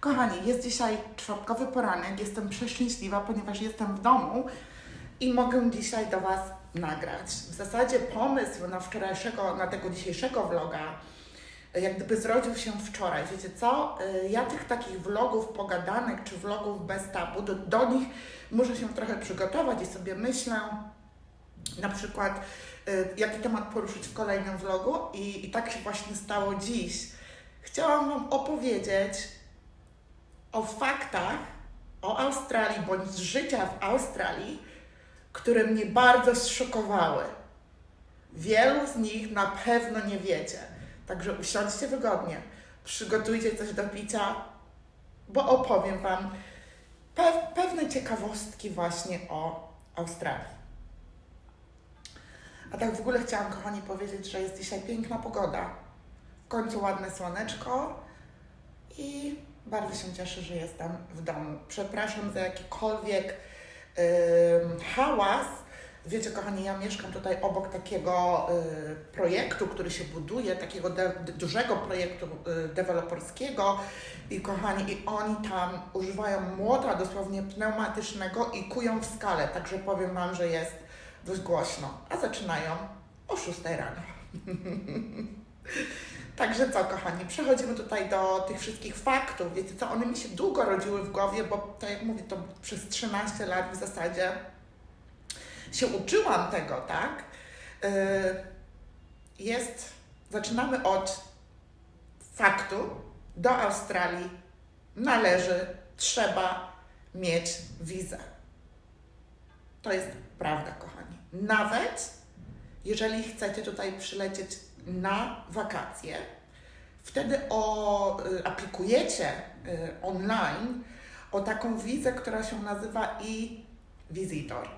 Kochani, jest dzisiaj czwartkowy poranek, jestem przeszczęśliwa, ponieważ jestem w domu i mogę dzisiaj do Was nagrać. W zasadzie pomysł na wczorajszego, na tego dzisiejszego vloga, jak gdyby zrodził się wczoraj. Wiecie co? Y, Ja tych takich vlogów pogadanek czy vlogów bez tabu, do, do nich muszę się trochę przygotować i sobie myślę, na przykład y, jaki temat poruszyć w kolejnym vlogu i, i tak się właśnie stało dziś. Chciałam Wam opowiedzieć o faktach o Australii bądź z życia w Australii, które mnie bardzo zszokowały. Wielu z nich na pewno nie wiecie. Także usiądźcie wygodnie, przygotujcie coś do picia, bo opowiem Wam pe- pewne ciekawostki właśnie o Australii. A tak w ogóle chciałam, kochani, powiedzieć, że jest dzisiaj piękna pogoda. W końcu ładne słoneczko i bardzo się cieszę, że jestem w domu. Przepraszam za jakikolwiek ym, hałas. Wiecie, kochani, ja mieszkam tutaj obok takiego y, projektu, który się buduje, takiego dużego projektu y, deweloperskiego i kochani, i oni tam używają młota dosłownie pneumatycznego i kują w skale, także powiem Wam, że jest dość głośno, a zaczynają o 6 rano. Także co, kochani, przechodzimy tutaj do tych wszystkich faktów. Wiecie co, one mi się długo rodziły w głowie, bo tak jak mówię, to przez 13 lat w zasadzie się uczyłam tego, tak? Yy, Jest, zaczynamy od faktu, do Australii należy, trzeba mieć wizę. To jest prawda, kochani. Nawet jeżeli chcecie tutaj przylecieć na wakacje, wtedy o, y, aplikujecie y, online o taką wizę, która się nazywa e-visitor.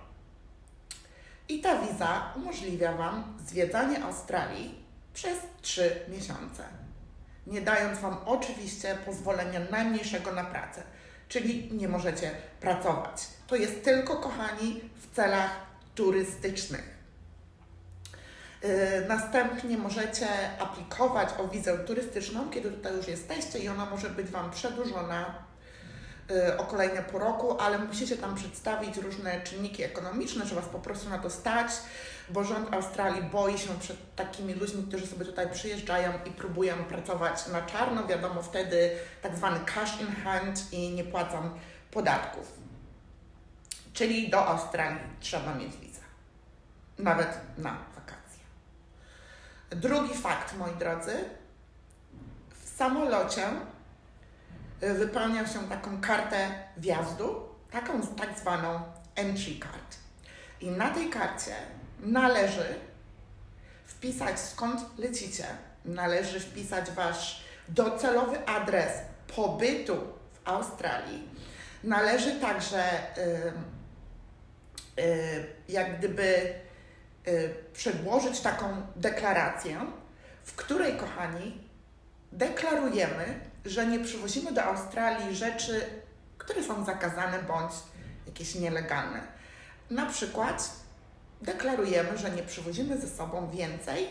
I ta wiza umożliwia Wam zwiedzanie Australii przez 3 miesiące, nie dając Wam oczywiście pozwolenia najmniejszego na pracę, czyli nie możecie pracować. To jest tylko, kochani, w celach turystycznych. Yy, Następnie możecie aplikować o wizę turystyczną, kiedy tutaj już jesteście i ona może być Wam przedłużona yy, o kolejne pół roku, ale musicie tam przedstawić różne czynniki ekonomiczne, że Was po prostu na to stać, bo rząd Australii boi się przed takimi ludźmi, którzy sobie tutaj przyjeżdżają i próbują pracować na czarno, wiadomo, wtedy tak zwany cash in hand i nie płacą podatków. Czyli do Australii trzeba mieć wizę, nawet na. Drugi fakt, moi drodzy. W samolocie y, wypełnia się taką kartę wjazdu, taką tak zwaną entry card. I na tej karcie należy wpisać skąd lecicie, należy wpisać wasz docelowy adres pobytu w Australii. Należy także y, y, jak gdyby przedłożyć taką deklarację, w której, kochani, deklarujemy, że nie przywozimy do Australii rzeczy, które są zakazane bądź jakieś nielegalne. Na przykład deklarujemy, że nie przywozimy ze sobą więcej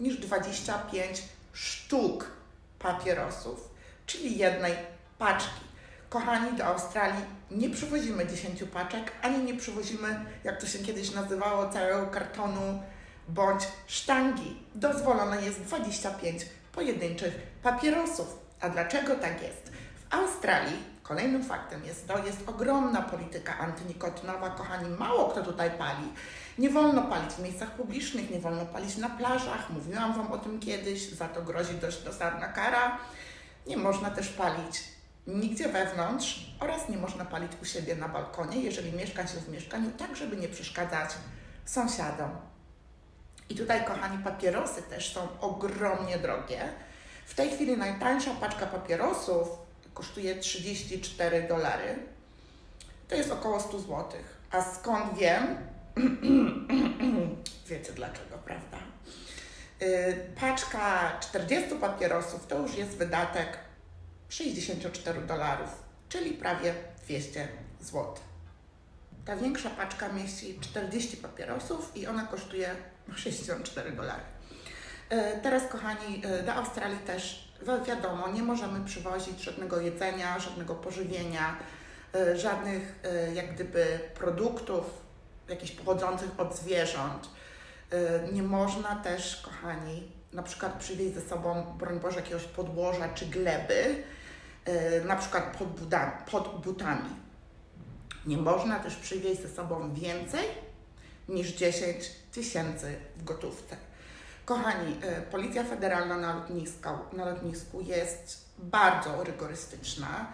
niż 25 sztuk papierosów, czyli jednej paczki. Kochani, do Australii nie przywozimy 10 paczek, ani nie przywozimy, jak to się kiedyś nazywało, całego kartonu bądź sztangi. Dozwolone jest 25 pojedynczych papierosów. A dlaczego tak jest? W Australii, kolejnym faktem jest to, jest ogromna polityka antynikotynowa. Kochani, mało kto tutaj pali. Nie wolno palić w miejscach publicznych, nie wolno palić na plażach. Mówiłam Wam o tym kiedyś, za to grozi dość dosadna kara. Nie można też palić nigdzie wewnątrz oraz nie można palić u siebie na balkonie, jeżeli mieszka się w mieszkaniu, tak żeby nie przeszkadzać sąsiadom. I tutaj, kochani, papierosy też są ogromnie drogie. W tej chwili najtańsza paczka papierosów kosztuje 34 dolary. To jest około 100 zł. A skąd wiem? Wiecie dlaczego, prawda? Yy, Paczka 40 papierosów to już jest wydatek 64 dolarów, czyli prawie 200 zł. Ta większa paczka mieści 40 papierosów i ona kosztuje 64 dolary. E, Teraz, kochani, e, do Australii też wi- wiadomo, nie możemy przywozić żadnego jedzenia, żadnego pożywienia, e, żadnych jak gdyby produktów jakichś pochodzących od zwierząt. Nie można też, kochani, na przykład przywieźć ze sobą, broń Boże, jakiegoś podłoża czy gleby, na przykład pod, buda, pod butami. Nie można też przywieźć ze sobą więcej niż 10 tysięcy w gotówce. Kochani, e, Policja Federalna na lotnisku, na lotnisku jest bardzo rygorystyczna.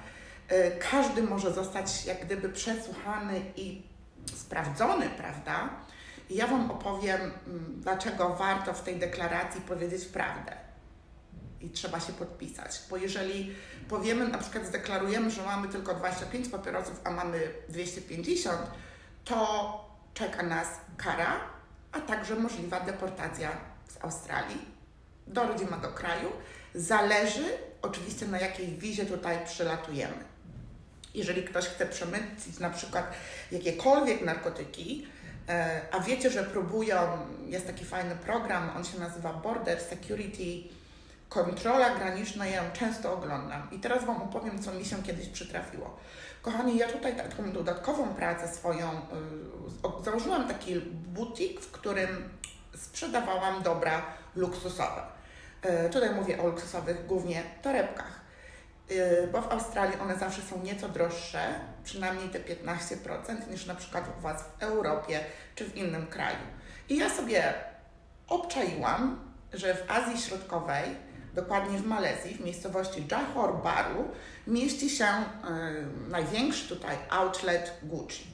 E, Każdy może zostać jak gdyby przesłuchany i sprawdzony, prawda? I ja Wam opowiem, mm, dlaczego warto w tej deklaracji powiedzieć prawdę. I trzeba się podpisać, bo jeżeli powiemy, na przykład zdeklarujemy, że mamy tylko 25 papierosów, a mamy 250, to czeka nas kara, a także możliwa deportacja z Australii do rodzimego kraju. Zależy oczywiście na jakiej wizie tutaj przylatujemy. Jeżeli ktoś chce przemycić na przykład jakiekolwiek narkotyki, e, a wiecie, że próbują, jest taki fajny program, on się nazywa Border Security Kontrola graniczna, ja ją często oglądam. I teraz Wam opowiem, co mi się kiedyś przytrafiło. Kochani, ja tutaj taką dodatkową pracę swoją, y, założyłam taki butik, w którym sprzedawałam dobra luksusowe. Y, Tutaj mówię o luksusowych głównie torebkach, Y, bo w Australii one zawsze są nieco droższe, przynajmniej te 15%, niż na przykład u Was w Europie czy w innym kraju. I ja sobie obczaiłam, że w Azji Środkowej, dokładnie w Malezji, w miejscowości Johor Bahru, mieści się y, największy tutaj outlet Gucci.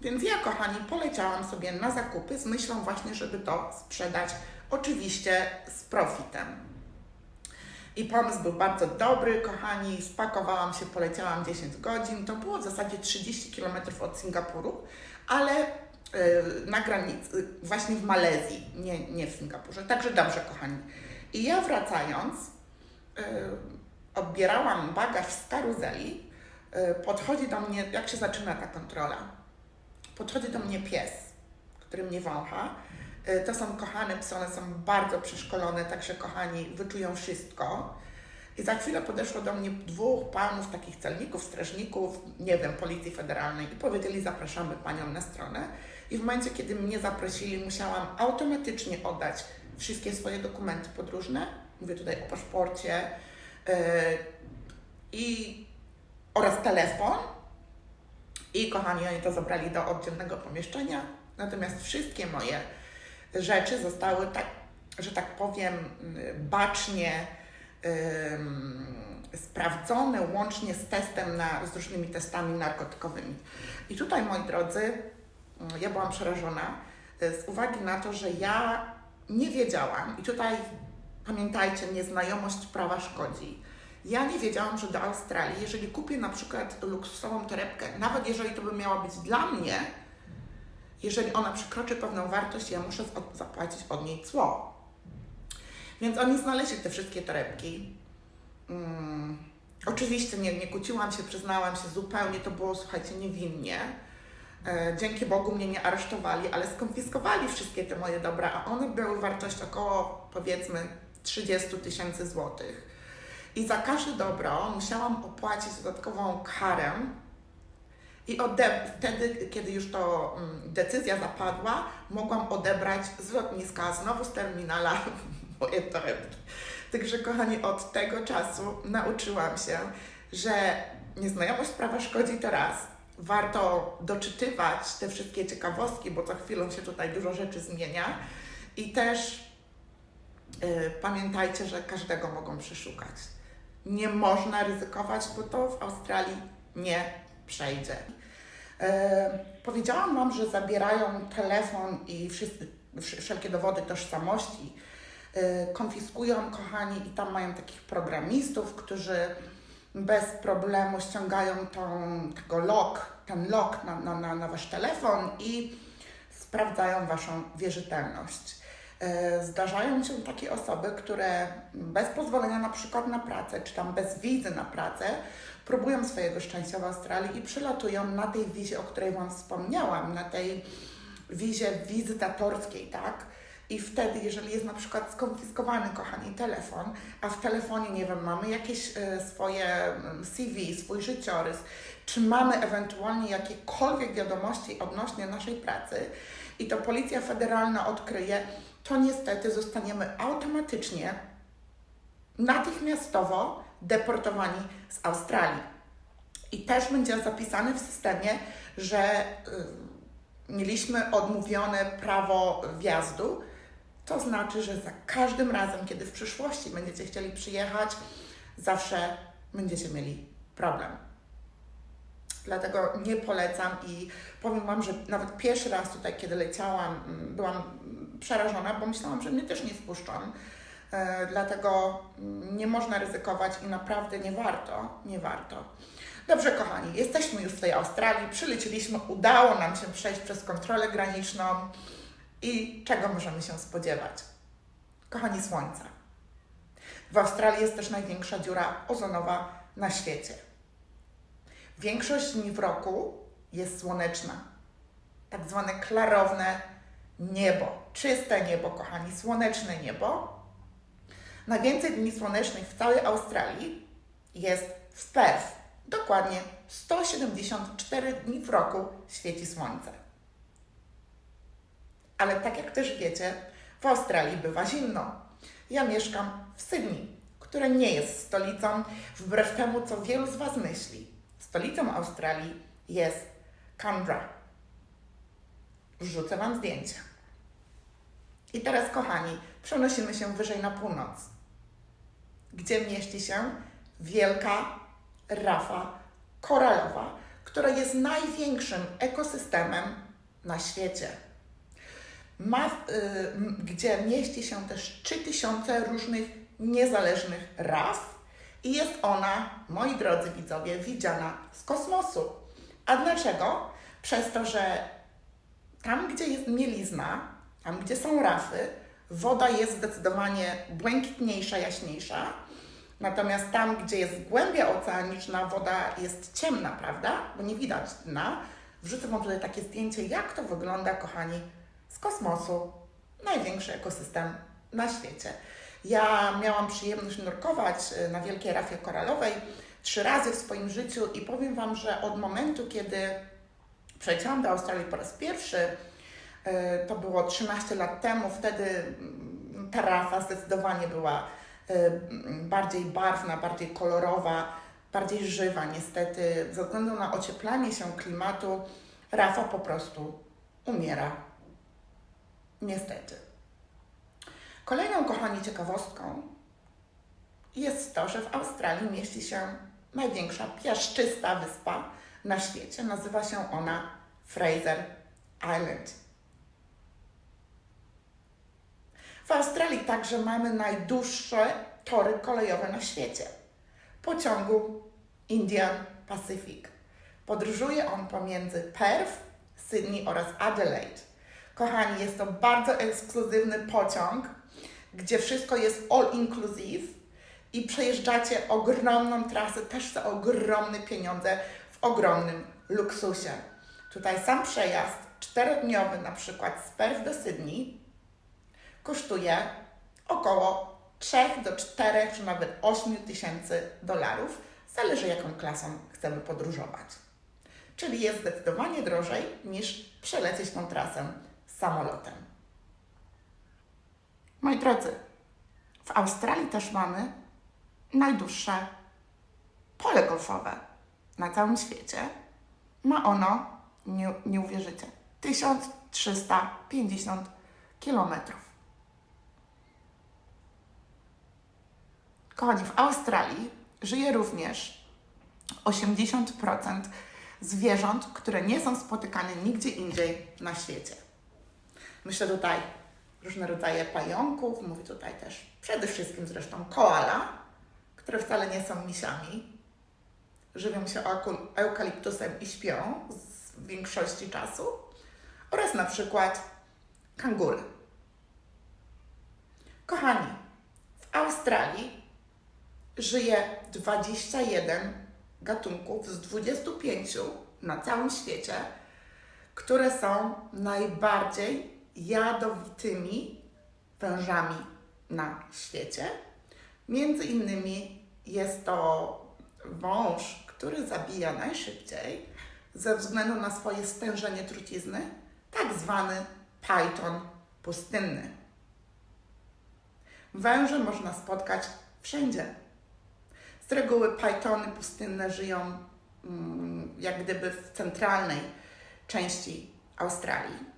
Więc ja, kochani, poleciałam sobie na zakupy z myślą właśnie, żeby to sprzedać, oczywiście z profitem. I pomysł był bardzo dobry, kochani. Spakowałam się, poleciałam 10 godzin. To było w zasadzie 30 km od Singapuru, ale y, na granicy, właśnie w Malezji, nie, nie w Singapurze. Także dobrze, kochani. I ja wracając, y, odbierałam bagaż z karuzeli. Y, podchodzi do mnie, jak się zaczyna ta kontrola? Podchodzi do mnie pies, który mnie wącha. Y, To są kochane psy, one są bardzo przeszkolone, także kochani, wyczują wszystko. I za chwilę podeszło do mnie dwóch panów, takich celników, strażników, nie wiem, Policji Federalnej i powiedzieli, zapraszamy Panią na stronę. I w momencie, kiedy mnie zaprosili, musiałam automatycznie oddać wszystkie swoje dokumenty podróżne. Mówię tutaj o paszporcie yy, i oraz telefon. I kochani, oni to zabrali do oddzielnego pomieszczenia. Natomiast wszystkie moje rzeczy zostały tak, że tak powiem, y, bacznie ym, sprawdzone łącznie z testem na, z różnymi testami narkotykowymi. I tutaj, moi drodzy, y, ja byłam przerażona y, z uwagi na to, że ja nie wiedziałam i tutaj pamiętajcie, nieznajomość prawa szkodzi. Ja nie wiedziałam, że do Australii, jeżeli kupię na przykład luksusową torebkę, nawet jeżeli to by miała być dla mnie, jeżeli ona przekroczy pewną wartość, ja muszę zapłacić od niej cło. Więc oni znaleźli te wszystkie torebki. Mm, oczywiście nie, nie kłóciłam się, przyznałam się zupełnie, to było, słuchajcie, niewinnie. E, dzięki Bogu mnie nie aresztowali, ale skonfiskowali wszystkie te moje dobra, a one były wartość około, powiedzmy, 30 tysięcy złotych. I za każde dobro musiałam opłacić dodatkową karę i ode- wtedy, kiedy już to mm, decyzja zapadła, mogłam odebrać z lotniska, znowu z terminala moje torebki. Także, kochani, od tego czasu nauczyłam się, że nieznajomość prawa szkodzi to raz. Warto doczytywać te wszystkie ciekawostki, bo co chwilą się tutaj dużo rzeczy zmienia. I też y, pamiętajcie, że każdego mogą przeszukać. Nie można ryzykować, bo to w Australii nie przejdzie. E, powiedziałam Wam, że zabierają telefon i wszyscy, wsz- wszelkie dowody tożsamości. E, konfiskują, kochani, i tam mają takich programistów, którzy bez problemu ściągają tą, tego lock, ten lock na, na, na, na Wasz telefon i sprawdzają Waszą wierzytelność. E, Zdarzają się takie osoby, które bez pozwolenia na przykład na pracę, czy tam bez wizy na pracę, próbują swojego szczęścia w Australii i przylatują na tej wizie, o której Wam wspomniałam, na tej wizie wizytatorskiej, tak? I wtedy, jeżeli jest na przykład skonfiskowany, kochani, telefon, a w telefonie, nie wiem, mamy jakieś e, swoje mm, CV, swój życiorys, czy mamy ewentualnie jakiekolwiek wiadomości odnośnie naszej pracy i to Policja Federalna odkryje, to niestety zostaniemy automatycznie, natychmiastowo deportowani z Australii. I też będzie zapisane w systemie, że y, mieliśmy odmówione prawo wjazdu. To znaczy, że za każdym razem, kiedy w przyszłości będziecie chcieli przyjechać, zawsze będziecie mieli problem. Dlatego nie polecam i powiem Wam, że nawet pierwszy raz tutaj, kiedy leciałam, mm, byłam przerażona, bo myślałam, że mnie też nie spuszczą. E, Dlatego mm, nie można ryzykować i naprawdę nie warto, nie warto. Dobrze, kochani, jesteśmy już w tej Australii, przylecieliśmy, udało nam się przejść przez kontrolę graniczną i czego możemy się spodziewać? Kochani, słońca. W Australii jest też największa dziura ozonowa na świecie. Większość dni w roku jest słoneczna. Tak zwane klarowne niebo, czyste niebo, kochani, słoneczne niebo. Najwięcej dni słonecznych w całej Australii jest w Perth. Dokładnie 174 dni w roku świeci słońce. Ale tak jak też wiecie, w Australii bywa zimno. Ja mieszkam w Sydney, które nie jest stolicą, wbrew temu, co wielu z Was myśli. Stolicą Australii jest Canberra. Wrzucę Wam zdjęcia. I teraz, kochani, przenosimy się wyżej na północ, gdzie mieści się wielka rafa koralowa, która jest największym ekosystemem na świecie. Ma, y, gdzie mieści się też 3000 różnych niezależnych raf i jest ona, moi drodzy widzowie, widziana z kosmosu. A dlaczego? Przez to, że tam, gdzie jest mielizna, tam, gdzie są rafy, woda jest zdecydowanie błękitniejsza, jaśniejsza. Natomiast tam, gdzie jest głębia oceaniczna, woda jest ciemna, prawda? Bo nie widać dna. Wrzucę Wam tutaj takie zdjęcie, jak to wygląda, kochani, z kosmosu. Największy ekosystem na świecie. Ja miałam przyjemność nurkować y, na Wielkiej Rafie Koralowej trzy razy w swoim życiu i powiem Wam, że od momentu, kiedy przyleciałam do Australii po raz pierwszy, y, to było 13 lat temu, wtedy mm, ta rafa zdecydowanie była y, mm, bardziej barwna, bardziej kolorowa, bardziej żywa niestety. Ze względu na ocieplanie się klimatu, rafa po prostu umiera. Niestety. Kolejną, kochani, ciekawostką jest to, że w Australii mieści się największa piaszczysta wyspa na świecie. Nazywa się ona Fraser Island. W Australii także mamy najdłuższe tory kolejowe na świecie. Pociągu Indian Pacific. Podróżuje on pomiędzy Perth, Sydney oraz Adelaide. Kochani, jest to bardzo ekskluzywny pociąg, gdzie wszystko jest all inclusive i przejeżdżacie ogromną trasę też za ogromne pieniądze w ogromnym luksusie. Tutaj sam przejazd czterodniowy na przykład z Perth do Sydney kosztuje około 3 do 4 czy nawet 8 tysięcy dolarów, zależy jaką klasą chcemy podróżować. Czyli jest zdecydowanie drożej niż przelecieć tą trasę samolotem. Moi drodzy, w Australii też mamy najdłuższe pole golfowe na całym świecie. Ma ono, nie, nie uwierzycie, 1350 kilometrów. Kochani, w Australii żyje również 80% zwierząt, które nie są spotykane nigdzie indziej na świecie. Myślę tutaj różne rodzaje pająków, mówię tutaj też przede wszystkim zresztą koala, które wcale nie są misiami. Żywią się eukaliptusem i śpią z większości czasu. Oraz na przykład kangury. Kochani, w Australii żyje 21 gatunków z 25 na całym świecie, które są najbardziej jadowitymi wężami na świecie. Między innymi jest to wąż, który zabija najszybciej ze względu na swoje stężenie trucizny, tak zwany python pustynny. Węże można spotkać wszędzie. Z reguły pythony pustynne żyją mm, jak gdyby w centralnej części Australii.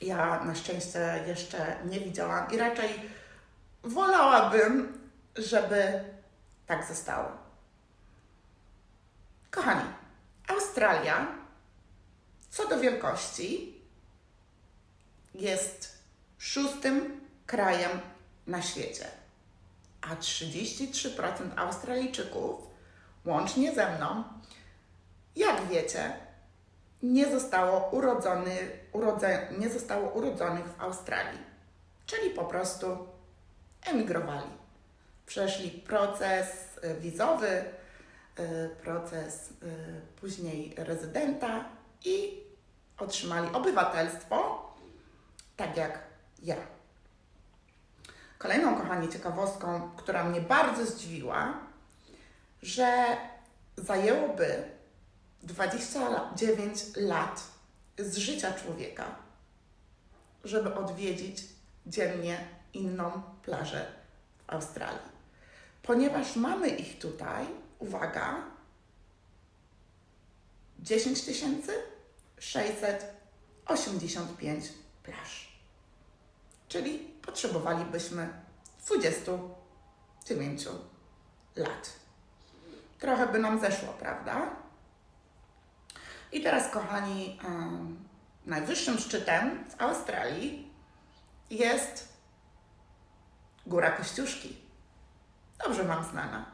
Ja na szczęście jeszcze nie widziałam i raczej wolałabym, żeby tak zostało. Kochani, Australia co do wielkości jest szóstym krajem na świecie, a 33% Australijczyków, łącznie ze mną, jak wiecie, nie zostało, urodzony, urodze, nie zostało urodzonych w Australii, czyli po prostu emigrowali. Przeszli proces y, wizowy, y, proces y, później rezydenta i otrzymali obywatelstwo, tak jak ja. Kolejną, kochani, ciekawostką, która mnie bardzo zdziwiła, że zajęłoby 29 lat z życia człowieka, żeby odwiedzić dziennie inną plażę w Australii. Ponieważ mamy ich tutaj, uwaga, 10 685 plaż. Czyli potrzebowalibyśmy 29 lat. Trochę by nam zeszło, prawda? I teraz, kochani, najwyższym szczytem w Australii jest Góra Kościuszki. Dobrze mam znana.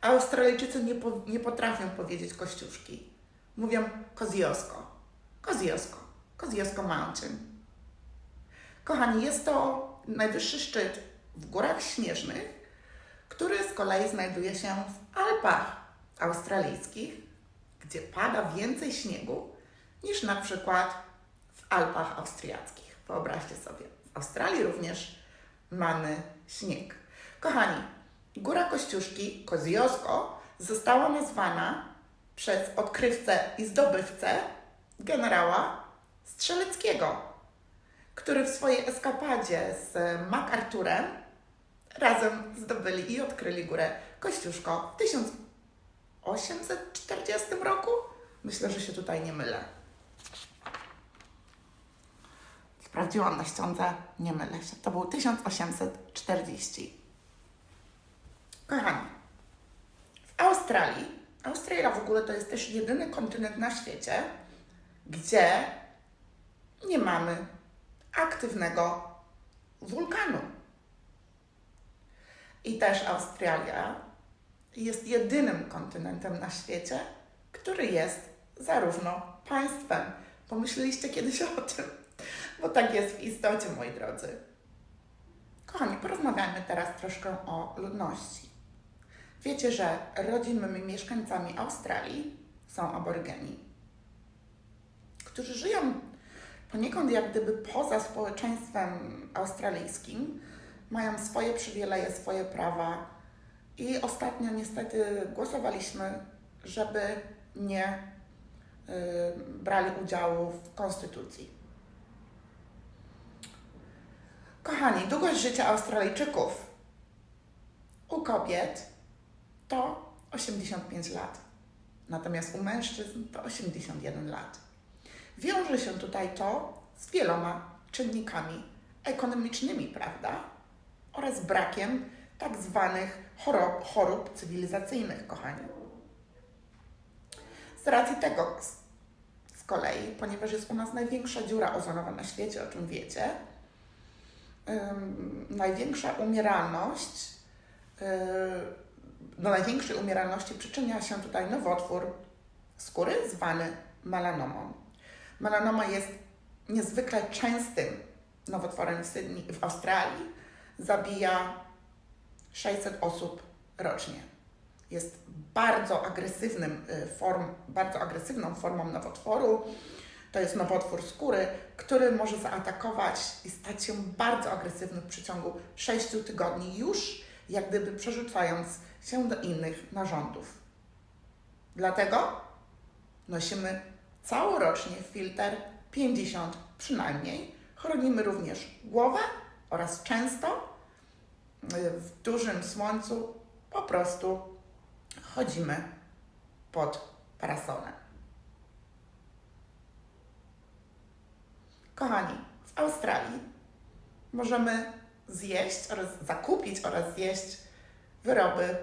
Australijczycy nie, po, nie potrafią powiedzieć Kościuszki. Mówią Koziosko. Koziosko. Koziosko Mountain. Kochani, jest to najwyższy szczyt w Górach Śnieżnych, który z kolei znajduje się w Alpach australijskich, gdzie pada więcej śniegu niż na przykład w Alpach austriackich. Wyobraźcie sobie, w Australii również mamy śnieg. Kochani, Góra Kościuszki, Koziosko, została nazwana przez odkrywcę i zdobywcę generała Strzeleckiego, który w swojej eskapadzie z MacArthurem razem zdobyli i odkryli górę Kościuszko w 1840 roku. Myślę, że się tutaj nie mylę. Sprawdziłam na ściądze, nie mylę się. To był 1840. Kochani, w Australii, Australia w ogóle to jest też jedyny kontynent na świecie, gdzie nie mamy aktywnego wulkanu. I też Australia jest jedynym kontynentem na świecie, który jest zarówno państwem. Pomyśleliście kiedyś o tym? Bo tak jest w istocie, moi drodzy. Kochani, porozmawiajmy teraz troszkę o ludności. Wiecie, że rodzimymi mieszkańcami Australii są aborygeni, którzy żyją poniekąd jak gdyby poza społeczeństwem australijskim, mają swoje przywileje, swoje prawa i ostatnio niestety głosowaliśmy, żeby nie y, brali udziału w konstytucji. Kochani, długość życia Australijczyków u kobiet to 85 lat, natomiast u mężczyzn to 81 lat. Wiąże się tutaj to z wieloma czynnikami ekonomicznymi, prawda? Oraz brakiem tak zwanych chorób, chorób cywilizacyjnych, kochani. Z racji tego z, kolei, ponieważ jest u nas największa dziura ozonowa na świecie, o czym wiecie, ym, największa umieralność, yy, do największej umieralności przyczynia się tutaj nowotwór skóry zwany melanomą. Melanoma jest niezwykle częstym nowotworem w, Sydney, w Australii. Zabija 600 osób rocznie. Jest bardzo agresywnym y, form, bardzo agresywną formą nowotworu. To jest nowotwór skóry, który może zaatakować i stać się bardzo agresywny w przeciągu 6 tygodni, już jak gdyby przerzucając się do innych narządów. Dlatego nosimy całorocznie filtr 50 przynajmniej. Chronimy również głowę oraz często w dużym słońcu po prostu chodzimy pod parasolem. Kochani, w Australii możemy zjeść oraz zakupić oraz zjeść wyroby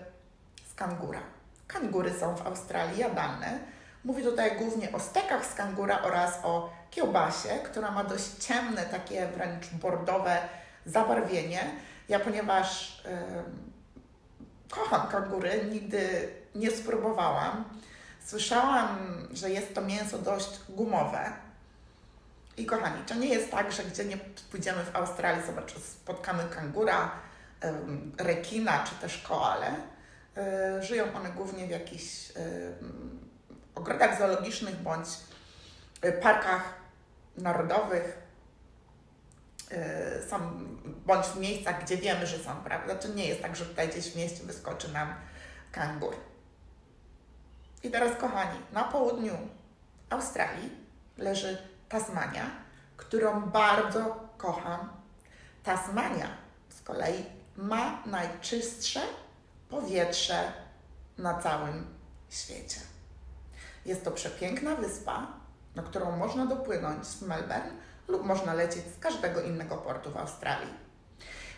z kangura. Kangury są w Australii jadalne. Mówię tutaj głównie o stekach z kangura oraz o kiełbasie, która ma dość ciemne, takie wręcz bordowe zabarwienie. Ja ponieważ kocham kangury, nigdy nie spróbowałam. Słyszałam, że jest to mięso dość gumowe. I kochani, to nie jest tak, że gdzie nie pójdziemy w Australii, zobacz, spotkamy kangura, rekina czy też koale. E, Żyją one głównie w jakichś ogrodach zoologicznych bądź e, parkach narodowych. E, Są bądź w miejscach, gdzie wiemy, że są, prawda? To nie jest tak, że tutaj gdzieś w mieście wyskoczy nam kangur. I teraz, kochani, na południu Australii leży Tasmania, którą bardzo kocham. Tasmania z kolei ma najczystsze powietrze na całym świecie. Jest to przepiękna wyspa, na którą można dopłynąć z Melbourne lub można lecieć z każdego innego portu w Australii.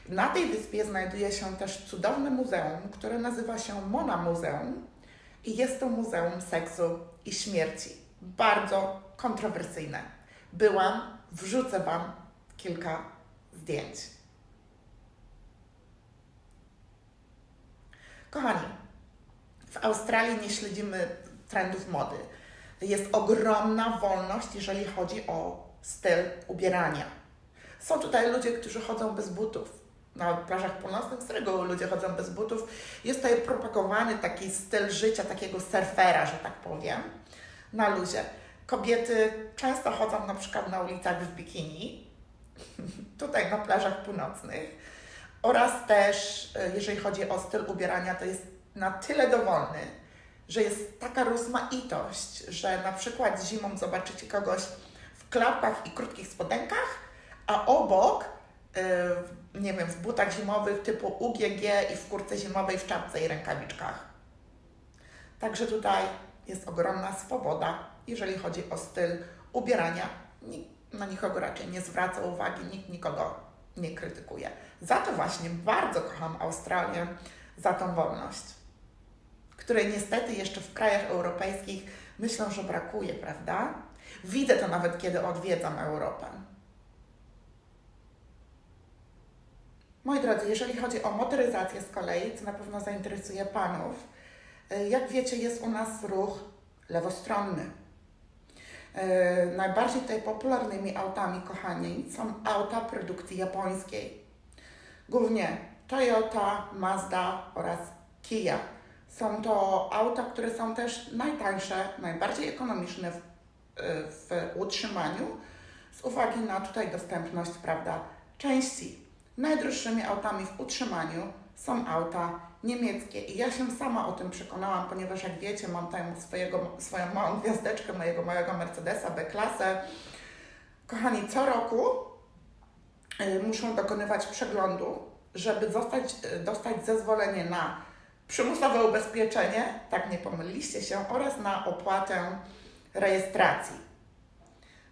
Na tej wyspie znajduje się też cudowne muzeum, które nazywa się Mona Muzeum i jest to muzeum seksu i śmierci. Bardzo kontrowersyjne. Byłam, wrzucę Wam kilka zdjęć. Kochani, w Australii nie śledzimy trendów mody. Jest ogromna wolność, jeżeli chodzi o styl ubierania. Są tutaj ludzie, którzy chodzą bez butów. Na plażach północnych z reguły ludzie chodzą bez butów. Jest tutaj propagowany taki styl życia, takiego surfera, że tak powiem, na luzie. Kobiety często chodzą na przykład na ulicach w bikini, tutaj na plażach północnych. Oraz też, e, jeżeli chodzi o styl ubierania, to jest na tyle dowolny, że jest taka rozmaitość, że na przykład zimą zobaczycie kogoś klapkach i krótkich spodenkach, a obok, e, nie wiem, w butach zimowych typu UGG i w kurce zimowej, w czapce i rękawiczkach. Także tutaj jest ogromna swoboda, jeżeli chodzi o styl ubierania. Nikt na nikogo raczej nie zwraca uwagi, nikt nikogo nie krytykuje. Za to właśnie bardzo kocham Australię, za tą wolność, której niestety jeszcze w krajach europejskich myślą, że brakuje, prawda? Widzę to nawet, kiedy odwiedzam Europę. Moi drodzy, jeżeli chodzi o motoryzację z kolei, co na pewno zainteresuje Panów, y, jak wiecie, jest u nas ruch lewostronny. E, Najbardziej tutaj popularnymi autami, kochani, są auta produkcji japońskiej. Głównie Toyota, Mazda oraz Kia. Są to auta, które są też najtańsze, najbardziej ekonomiczne w, w utrzymaniu, z uwagi na tutaj dostępność, prawda, części. Najdroższymi autami w utrzymaniu są auta niemieckie i ja się sama o tym przekonałam, ponieważ jak wiecie, mam tam swojego, swoją małą gwiazdeczkę mojego małego Mercedesa B-klasę. Kochani, co roku y, muszą dokonywać przeglądu, żeby dostać, y, dostać zezwolenie na przymusowe ubezpieczenie, tak nie pomyliliście się, oraz na opłatę rejestracji.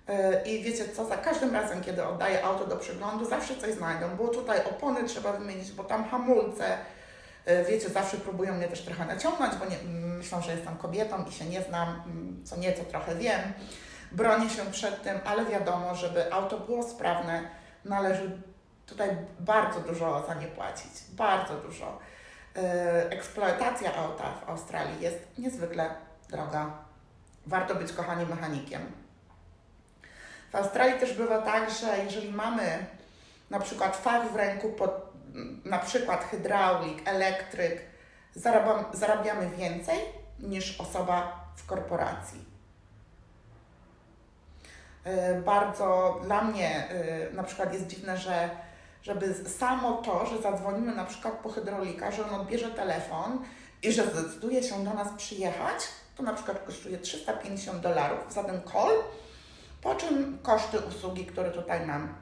Y, I wiecie co, za każdym razem, kiedy oddaję auto do przeglądu, zawsze coś znajdą, bo tutaj opony trzeba wymienić, bo tam hamulce. Y, Wiecie, zawsze próbują mnie też trochę naciągnąć, bo nie, myślą, że jestem kobietą i się nie znam, co nieco trochę wiem. Bronię się przed tym, ale wiadomo, żeby auto było sprawne, należy tutaj bardzo dużo za nie płacić. Bardzo dużo. Y, Eksploatacja auta w Australii jest niezwykle droga. Warto być, kochani, mechanikiem. W Australii też bywa tak, że jeżeli mamy na przykład fach w ręku, pod, na przykład hydraulik, elektryk, zarabiam, zarabiamy więcej niż osoba w korporacji. Y, Bardzo dla mnie y, na przykład jest dziwne, że żeby samo to, że zadzwonimy na przykład po hydraulika, że on odbierze telefon i że zdecyduje się do nas przyjechać, to na przykład kosztuje 350 dolarów za ten call, po czym koszty usługi, które tutaj nam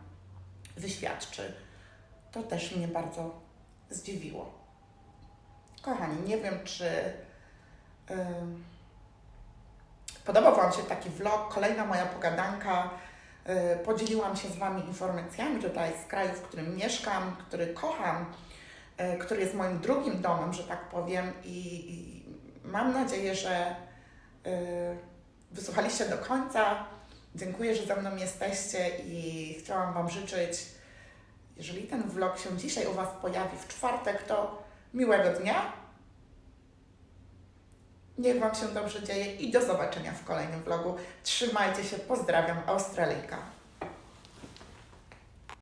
wyświadczy. To też mnie bardzo zdziwiło. Kochani, nie wiem, czy ym, podobał Wam się taki vlog, kolejna moja pogadanka. Y, Podzieliłam się z Wami informacjami tutaj z kraju, w którym mieszkam, który kocham, y, który jest moim drugim domem, że tak powiem, i, i mam nadzieję, że wysłuchaliście do końca. Dziękuję, że ze mną jesteście i chciałam Wam życzyć, jeżeli ten vlog się dzisiaj u Was pojawi w czwartek, to miłego dnia. Niech Wam się dobrze dzieje i do zobaczenia w kolejnym vlogu. Trzymajcie się, pozdrawiam, Australijka.